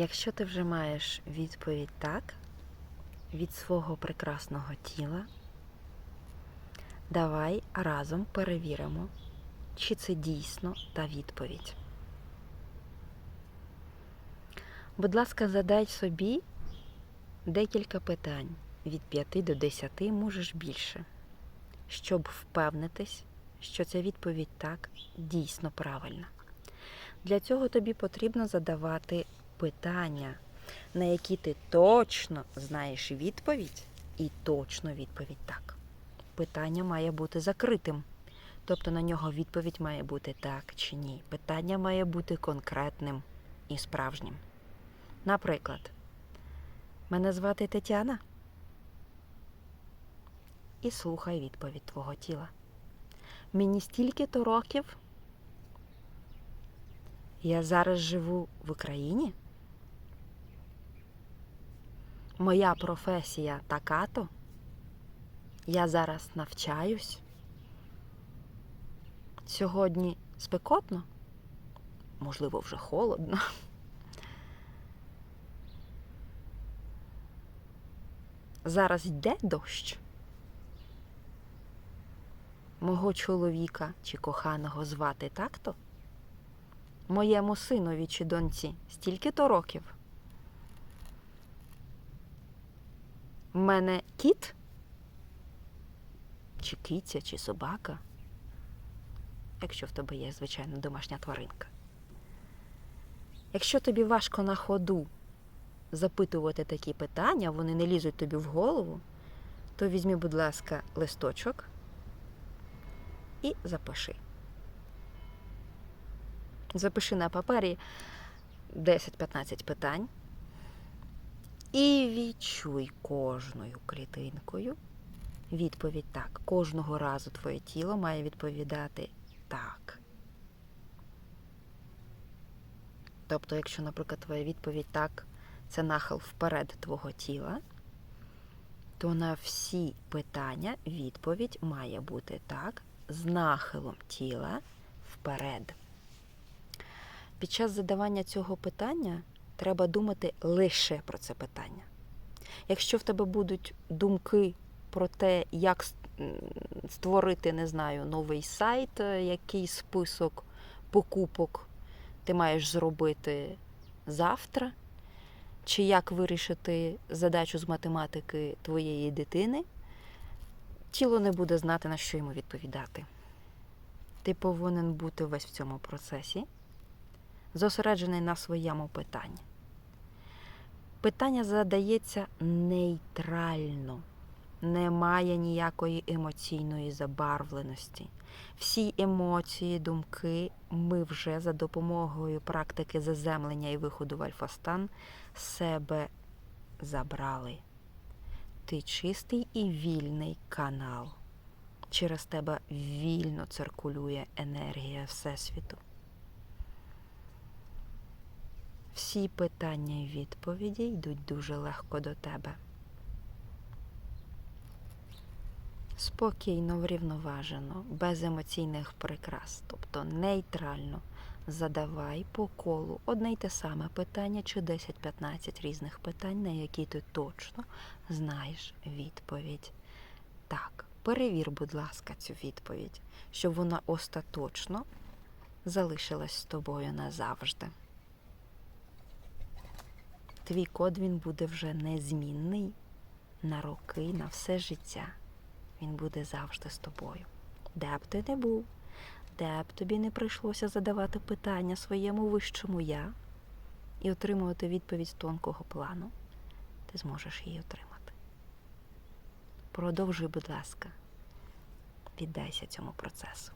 Якщо ти вже маєш відповідь так від свого прекрасного тіла, давай разом перевіримо, чи це дійсно та відповідь. Будь ласка, задай собі декілька питань від 5 до 10, можеш більше, щоб впевнитись, що ця відповідь так дійсно правильна. Для цього тобі потрібно задавати питання, на які ти точно знаєш відповідь, і точно відповідь так. Питання має бути закритим. Тобто на нього відповідь має бути так чи ні. Питання має бути конкретним і справжнім. Наприклад, мене звати Тетяна. І слухай відповідь твого тіла. Мені стільки-то років. Я зараз живу в Україні. Моя професія така-то. Я зараз навчаюсь. Сьогодні спекотно, можливо, вже холодно. Зараз йде дощ. Мого чоловіка чи коханого звати так-то? Моєму синові чи доньці стільки-то років. В мене кіт? Чи киця, чи собака? Якщо в тебе є, звичайно, домашня тваринка. Якщо тобі важко на ходу запитувати такі питання, вони не лізуть тобі в голову, то візьми, будь ласка, листочок і запиши. Запиши на папері 10-15 питань і відчуй кожною клітинкою відповідь так. Кожного разу твоє тіло має відповідати так. Тобто, якщо, наприклад, твоя відповідь так, це нахил вперед твого тіла, то на всі питання відповідь має бути так, з нахилом тіла вперед. Під час задавання цього питання треба думати лише про це питання. Якщо в тебе будуть думки про те, як створити, не знаю, новий сайт, е, який список покупок ти маєш зробити завтра, чи як вирішити задачу з математики твоєї дитини, тіло не буде знати, на що йому відповідати. Ти повинен бути весь в цьому процесі, зосереджений на своєму питанні. Питання задається нейтрально немає ніякої емоційної забарвленості. Всі емоції, думки ми вже за допомогою практики заземлення і виходу в альфастан себе забрали. Ти чистий і вільний канал. Через тебе вільно циркулює енергія Всесвіту. Всі питання і відповіді йдуть дуже легко до тебе. спокійно, врівноважено, без емоційних прикрас, тобто нейтрально задавай по колу одне й те саме питання чи 10-15 різних питань, на які ти точно знаєш відповідь. Так, перевір, будь ласка, цю відповідь, щоб вона остаточно залишилась з тобою назавжди. Твій код він буде вже незмінний на роки, на все життя він буде завжди з тобою. Де б ти не був, де б тобі не прийшлося задавати питання своєму вищому я і отримувати відповідь тонкого плану, ти зможеш її отримати. Продовжуй, будь ласка, віддайся цьому процесу.